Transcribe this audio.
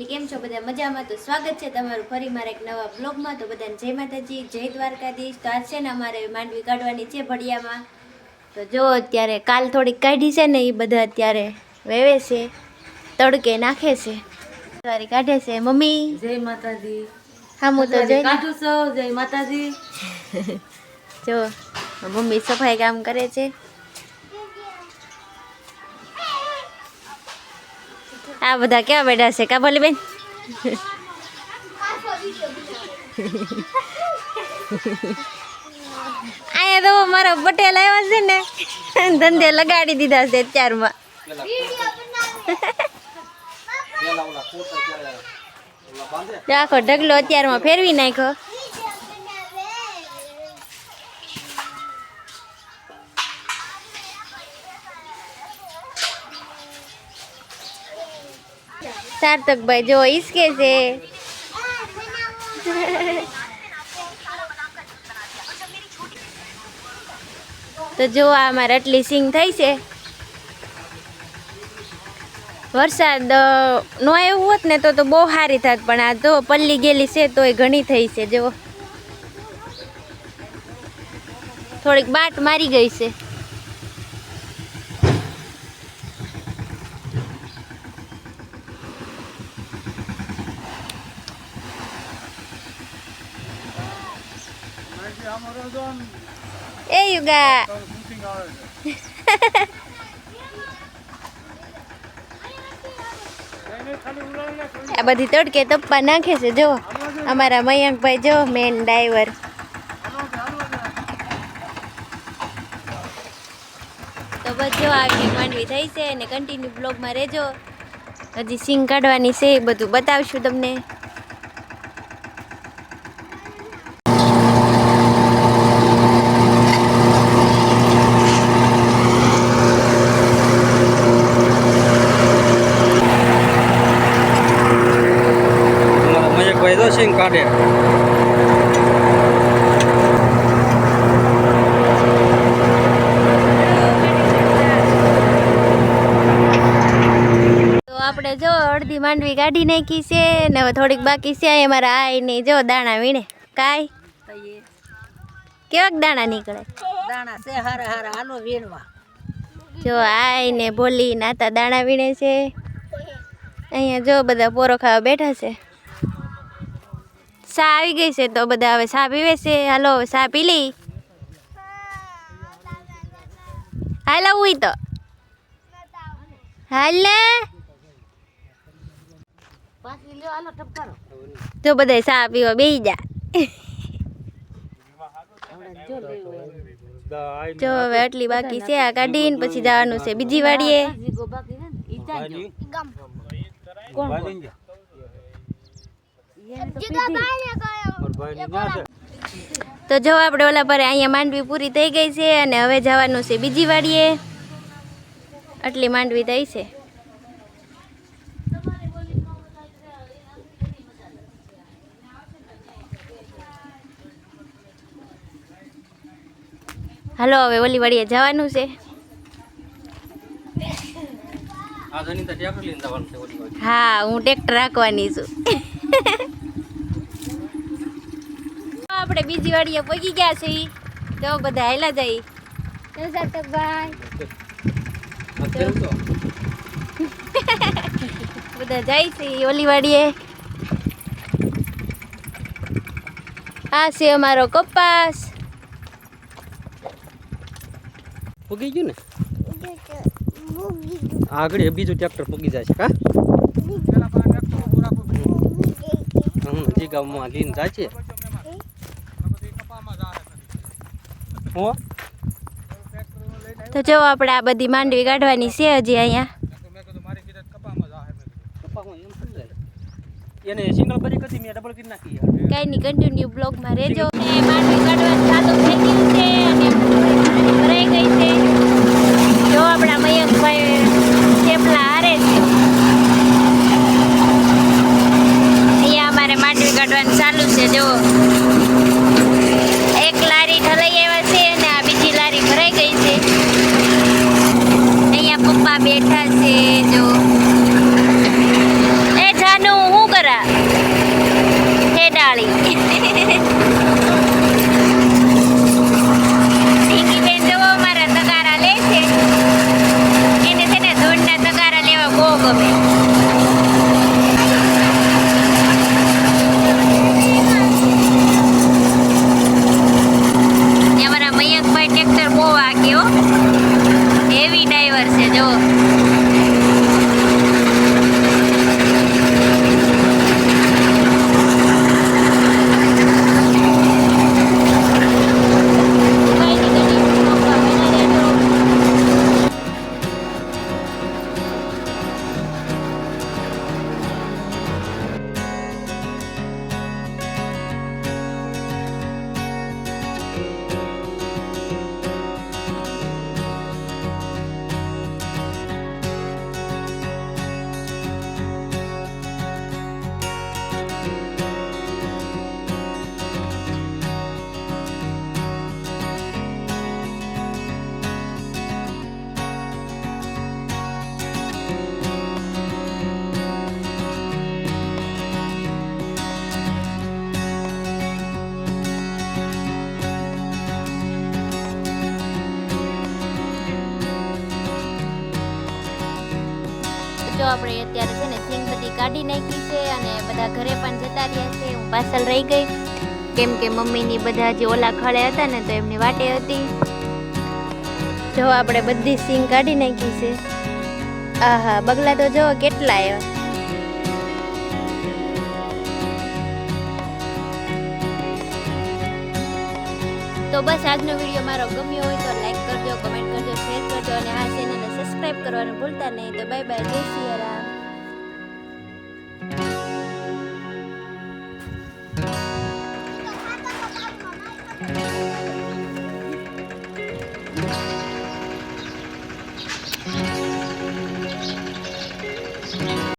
Family કેમ છો? બધા મજામાં? તો સ્વાગત છે તમારું ફરી મારા એક નવા બ્લોગમાં. તો બધાને જય માતાજી જય દ્વારકાધીશ. તો આજ છે ને અમારે માંડવી કાઢવાની છે ભડિયામાં. તો જો અત્યારે કાલ થોડીક કાઢી છે ને એ બધા અત્યારે વેવે છે તડકે નાખે છે. સવારી કાઢે છે. મમ્મી? જય માતાજી. હા હું તો જય કાઢું છું. જય માતાજી. જો મમ્મી સફાઈ કામ કરે છે. આ બધા કેવા બેઠા છે? કા બોલી બેન અહીંયા તો મારા પટેલ આવ્યા છે ને, ધંધે લગાડી દીધા છે અત્યારમાં. આખો ઢગલો અત્યારમાં ફેરવી નાખ્યો. સાર્થકભાઈ, જો ઈસકે છે. તો જો આ રટલી સિંગ થઈ છે. વરસાદ નો એવું હોત ને તો તો બહુ સારી થાત, પણ આ જો પલ્લી ગયેલી છે તોય ઘણી થઈ છે, જો. થોડીક બાટ મારી ગઈ છે. એ યુગા આ બધી તડકે તપ્પા નાખે છે, જો. અમારા મયંકભાઈ, જો મેન ડ્રાઈવર તો બસ જો આગળ માંડવી થઈ છે અને કન્ટિન્યુ બ્લોગમાં રહેજો. હજી સિંગ કાઢવાની છે, એ બધું બતાવશું તમને. અમારા તો સિંગ કાઢે. આપણે જો અડધી માંડવી કાઢી નાખી છે ને હવે થોડીક બાકી છે. એ અમારા આઈ ને જો દાણા વીણે. કાય કેવાક દાણા નીકળે? દાણા છે હારા હારા હાલો વીણવા. જો આઈ ને ભોલી નાતા દાણા વીણે છે. અહીંયા જો બધા પોરો ખાવા બેઠા છે. સા આવી ગઈ છે તો બધા હવે સા પીવે છે. હાલો સા પી લી હાલ ઉઈ તો. હાલે. જો બધા સા પીવા બેસી જા. જો હવે આટલી બાકી છે આ કાઢીને પછી જવાનું છે બીજી વાડીએ. કોણ તો જો આપણે ઓલા પર અહીંયા માંડવી પૂરી થઈ ગઈ છે અને હવે જવાનું છે બીજી વાડીએ. આટલી માંડવી થઈ છે. હાલો હવે ઓલી વાડીએ જવાનું છે. હા હું ટ્રેક્ટર રાખવાની છું. આપણે બીજી વાડીએ પગી ગયા છીએ તો બધા હેલા જઈ સાતકભાઈ ભાઈ. ફેરવું બધા જાય છે ઓલી વાડીએ. આ છે અમારો કપાસ. પગી ગયું ને? આગળ બીજું ટ્રેક્ટર પગી જાય છે કા હજી ગામમાં લઈને જાય છે હો તો જો આપણે આ બધી માંડવી કાઢવાની છે હજી અહીંયા. કાંઈ નહીં કન્ટિન્યુ બ્લોગમાં રહેજો. અને માંડવી કાઢવાનું ચાલુ થઈ ગયું છે અને ભરાઈ ગઈ છે. જો આપણા મયંકભાઈ થેપલા હારે છે અહીંયા અમારે માંડવી કાઢવાનું ચાલુ છે જો એક લારી ઠલાઈ આવ્યા છે અને આ બીજી લારી ભરાઈ ગઈ છે અહીંયા પપ્પા બેઠા છે જો એ જાનુ હું વાળી ટીકીબેન જોવો અમારા તગારા લે છે એને છે ને ધૂળના તગારા લેવા બહુ ગમે. અમારા મયંકભાઈ ટ્રેક્ટર બહુ વાગ્યો હેવી ડ્રાઈવર છે જો જો આપણે અત્યારે છે ને સિંગ બધી કાઢી નાખી છે અને બધા ઘરે પણ જતા રહ્યા છે. હું પાછળ રહી ગઈ. કેમ કે મમ્મીની બધા જે ઓલા ખળે હતા ને તો એમની વાટે હતી. જો આપણે બધી સિંગ કાઢી નાખી છે. આહા, બગલા તો જો કેટલા આવ્યા તો બસ આજનો વીડિયો મારો ગમ્યો હોય તો લાઈક કરજો કમેન્ટ કરજો શેર કરજો અને આ ચેનલને સબસ્ક્રાઇબ કરવાનું ભૂલતા નહીં. તો બાય બાય જય સિયારામ.